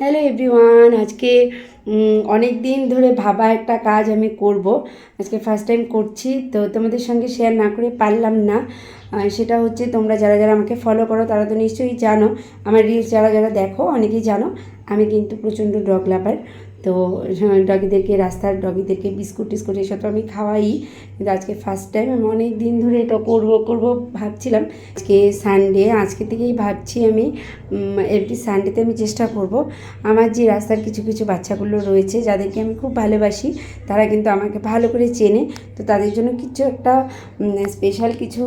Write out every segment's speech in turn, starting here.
Hello everyone আজকে অনেক দিন ধরে ভাবা একটা কাজ আমি করব। আজকে ফার্স্ট টাইম করছি, তো তোমাদের সঙ্গে শেয়ার না করে পারলাম না। সেটা হচ্ছে তোমরা যারা যারা আমাকে ফলো করো, তারা তো নিশ্চয়ই জানো। আমার রিলস যারা যারা দেখো, অনেকেই জানো। আমি কিন্তু প্রচণ্ড ড্রগ লাভার তো ডগিদেরকে, রাস্তার ডগিদেরকে বিস্কুট টিস্কুট এসব তো আমি খাওয়াই। কিন্তু আজকে ফার্স্ট টাইম আমি অনেক দিন ধরে এটা করব করব ভাবছিলাম। আজকে সানডে আজকে থেকেই ভাবছি আমি এভরি সানডেতে আমি চেষ্টা করব। আমার যে রাস্তার কিছু কিছু বাচ্চাগুলো রয়েছে, যাদেরকে আমি খুব ভালোবাসি, তারা কিন্তু আমাকে ভালো করে চেনে। তো তাদের জন্য কিছু একটা স্পেশাল কিছু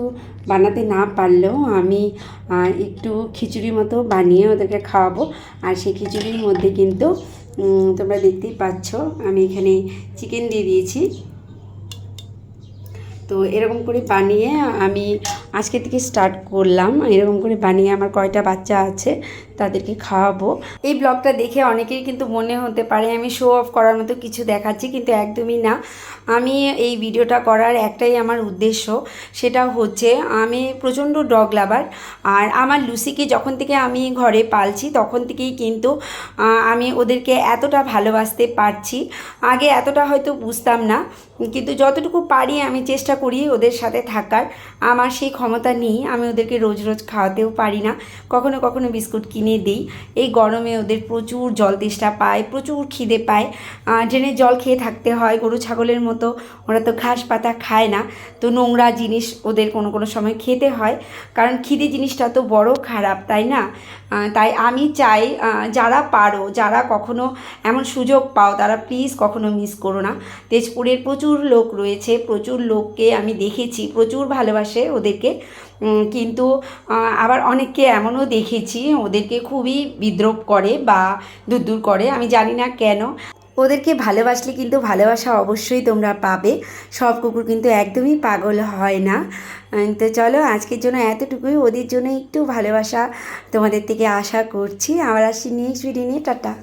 বানাতে না পারলেও আমি একটু খিচুড়ি মতো বানিয়ে ওদেরকে খাওয়াবো। আর সেই খিচুড়ির মধ্যে কিন্তু তোমরা দেখতেই পাচ্ছ আমি এখানে চিকেন দিয়ে দিয়েছি। তো এরকম করে বানিয়ে আমি আজকে থেকে স্টার্ট করলাম। এরকম করে বানিয়ে আমার কয়টা বাচ্চা আছে তাদেরকে খাওয়াবো। এই ব্লগটা দেখে অনেকেই কিন্তু মনে হতে পারে আমি শো অফ করার মতো কিছু দেখাচ্ছি, কিন্তু একদমই না। আমি এই ভিডিওটা করার একটাই আমার উদ্দেশ্য, সেটা হচ্ছে আমি প্রচণ্ড ডগ লাভার আর আমার লুসিকে যখন থেকে আমি ঘরে পালছি তখন থেকেই কিন্তু আমি ওদেরকে এতটা ভালোবাসতে পারছি। আগে এতটা হয়তো বুঝতাম না কিন্তু যতটুকু পারি আমি চেষ্টা করি ওদের সাথে থাকার। আমার সেই ক্ষমতা নেই, আমি ওদেরকে রোজ রোজ খাওয়াতেও পারি না। কখনো কখনো বিস্কুট কিনে দিই। এই গরমে ওদের প্রচুর জল তেষ্টা পায়, প্রচুর খিদে পায়। ড্রেনের জল খেয়ে থাকতে হয়, গরু ছাগলের মতো। ওরা তো ঘাস পাতা খায় না। তো নোংরা জিনিস ওদের কোনো কোনো সময় খেতে হয়। কারণ খিদে জিনিসটা তো বড় খারাপ, তাই না? তাই আমি চাই যারা পারো, যারা কখনো এমন সুযোগ পাও, তারা প্লিজ কখনো মিস করো না। তেজপুরের প্রচুর লোক রয়েছে, প্রচুর লোককে আমি দেখেছি, প্রচুর ভালোবাসে ওদেরকে। কিন্তু আবার অনেককে এমনও দেখেছি, ওদেরকে খুবই বিদ্রোপ করে বা দূর দূর করে, আমি জানি না কেন। ওদেরকে ভালোবাসলে কিন্তু ভালোবাসা অবশ্যই তোমরা পাবে, সব কুকুর কিন্তু একদমই পাগল হয় না। তো চলো, আজকের জন্য এতটুকুই, ওদের জন্য একটু ভালোবাসা তোমাদের থেকে আশা করছি। আবার আসছি নেক্সট ভিডিও নিয়ে, টাটা।